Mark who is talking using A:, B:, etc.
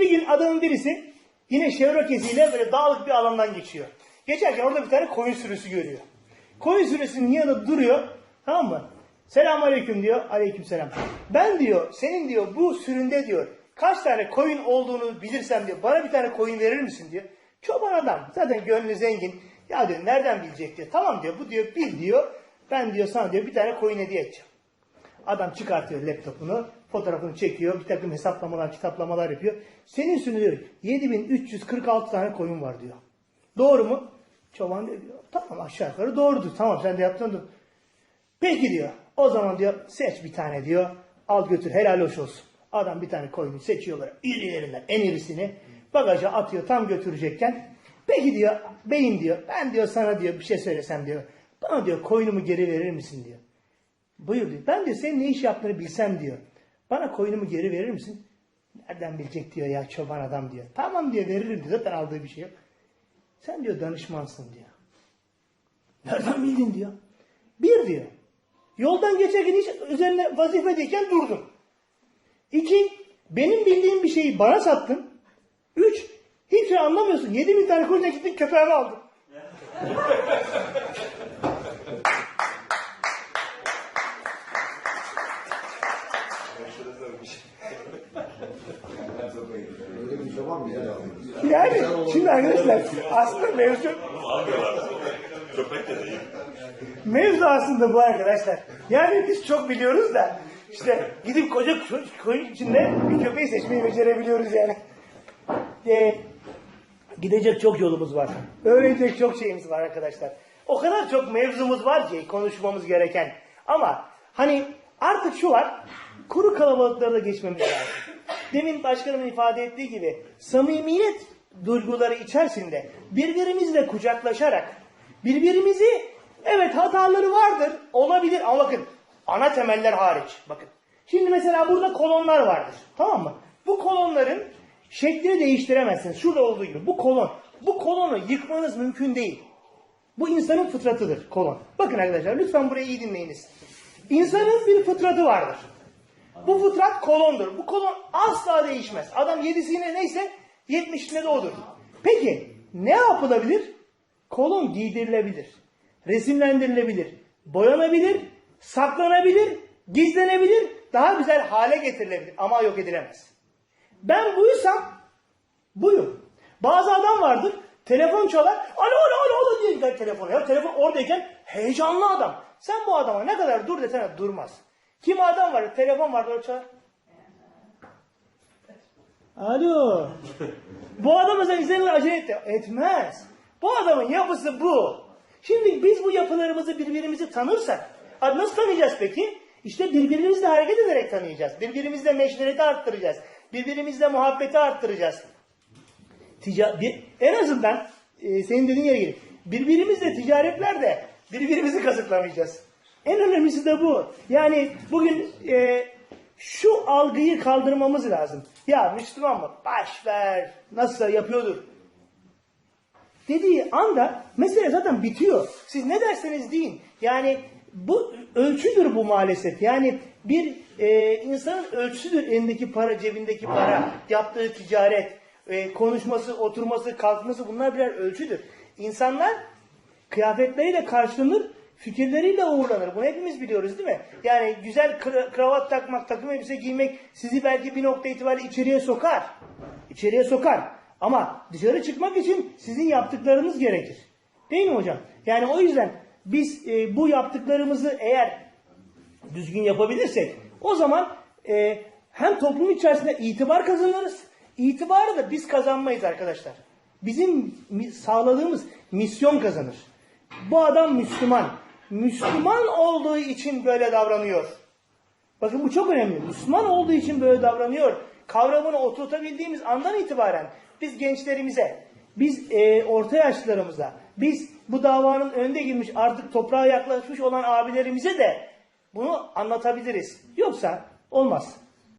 A: Bir gün adamın birisi yine şevrokesiyle böyle dağlık bir alandan geçiyor. Geçerken orada bir tane koyun sürüsü görüyor. Koyun sürüsünün yanında duruyor. Tamam mı? Selamun aleyküm diyor. Aleyküm selam. Ben diyor senin diyor bu süründe diyor kaç tane koyun olduğunu bilirsem diyor bana bir tane koyun verir misin diyor. Çoban adam zaten gönlü zengin. Ya diyor nereden bilecek diyor. Tamam diyor bu diyor bil diyor. Ben diyor sana diyor bir tane koyun hediye edeceğim. Adam çıkartıyor laptopunu, fotoğrafını çekiyor, bir takım hesaplamalar, kitaplamalar yapıyor. Senin üstünde diyor 7346 tane koyun var diyor. Doğru mu? Çoban diyor tamam aşağı yukarı doğrudur. Tamam sen de yaptın. dur. Peki diyor. O zaman diyor seç bir tane diyor. Al götür helal hoş olsun. Adam bir tane koyunu seçiyor böyle irilerinden en irisini. Bagaja atıyor tam götürecekken. Peki diyor beyim diyor ben diyor sana diyor bir şey söylesem diyor. Bana diyor koyunumu geri verir misin diyor. Buyur diyor. Ben diyor senin ne iş yaptığını bilsem diyor. Bana koyunumu geri verir misin? Nereden bilecek diyor ya çoban adam diyor. Tamam diyor veririm diyor. Zaten aldığı bir şey yok. Sen diyor danışmansın diyor. Nereden bildin diyor. Bir diyor. Yoldan geçerken hiç üzerine vazifedeyken durdun. İki, benim bildiğim bir şeyi bana sattın. Üç, hiçbir şey anlamıyorsun. Yedi bin tane koyuna gittin köpeğini aldın.
B: Öyle bir zaman yani?
A: Yani şimdi arkadaşlar aslında mevzu
C: Köpek de değil.
A: mevzu aslında bu arkadaşlar. Yani biz çok biliyoruz da işte gidip koca ko- koyun içinde bir köpeği seçmeyi becerebiliyoruz yani. Ee, gidecek çok yolumuz var. Öğrenecek çok şeyimiz var arkadaşlar. O kadar çok mevzumuz var ki konuşmamız gereken. Ama hani artık şu var. Kuru kalabalıklara da geçmemiz lazım. Demin başkanımın ifade ettiği gibi samimiyet duyguları içerisinde birbirimizle kucaklaşarak birbirimizi evet hataları vardır olabilir ama bakın ana temeller hariç bakın. Şimdi mesela burada kolonlar vardır tamam mı? Bu kolonların şeklini değiştiremezsiniz. Şurada olduğu gibi bu kolon. Bu kolonu yıkmanız mümkün değil. Bu insanın fıtratıdır kolon. Bakın arkadaşlar lütfen burayı iyi dinleyiniz. İnsanın bir fıtratı vardır. Bu fıtrat kolondur. Bu kolon asla değişmez. Adam yedisine neyse yetmişine de odur. Peki ne yapılabilir? Kolon giydirilebilir. Resimlendirilebilir. Boyanabilir. Saklanabilir. Gizlenebilir. Daha güzel hale getirilebilir. Ama yok edilemez. Ben buysam buyum. Bazı adam vardır. Telefon çalar. Alo alo alo alo diye gider telefona. Ya telefon oradayken heyecanlı adam. Sen bu adama ne kadar dur desene durmaz. Kim adam var? Telefon var böyle çalar. Alo. bu adam mesela üzerine acele etti. Etmez. Bu adamın yapısı bu. Şimdi biz bu yapılarımızı birbirimizi tanırsak abi nasıl tanıyacağız peki? İşte birbirimizle hareket ederek tanıyacağız. Birbirimizle meşvereti arttıracağız. Birbirimizle muhabbeti arttıracağız. Tica bir, en azından e, senin dediğin yere gelir. Birbirimizle ticaretlerde birbirimizi kazıklamayacağız. En önemlisi de bu. Yani bugün e, şu algıyı kaldırmamız lazım. Ya Müslüman mı? Baş ver. Nasıl yapıyordur? dediği anda mesele zaten bitiyor. Siz ne derseniz deyin. Yani bu ölçüdür bu maalesef. Yani bir e, insanın ölçüsüdür elindeki para, cebindeki para, yaptığı ticaret, e, konuşması, oturması, kalkması bunlar birer ölçüdür. İnsanlar kıyafetleriyle karşılanır, fikirleriyle uğurlanır. Bunu hepimiz biliyoruz değil mi? Yani güzel kra- kravat takmak, takım elbise giymek sizi belki bir nokta itibariyle içeriye sokar. İçeriye sokar. Ama dışarı çıkmak için sizin yaptıklarınız gerekir. Değil mi hocam? Yani o yüzden biz e, bu yaptıklarımızı eğer düzgün yapabilirsek o zaman e, hem toplum içerisinde itibar kazanırız. İtibarı da biz kazanmayız arkadaşlar. Bizim sağladığımız misyon kazanır. Bu adam Müslüman. Müslüman olduğu için böyle davranıyor. Bakın bu çok önemli. Müslüman olduğu için böyle davranıyor. Kavramını oturtabildiğimiz andan itibaren biz gençlerimize, biz e, orta yaşlılarımıza, biz bu davanın önde girmiş artık toprağa yaklaşmış olan abilerimize de bunu anlatabiliriz. Yoksa olmaz.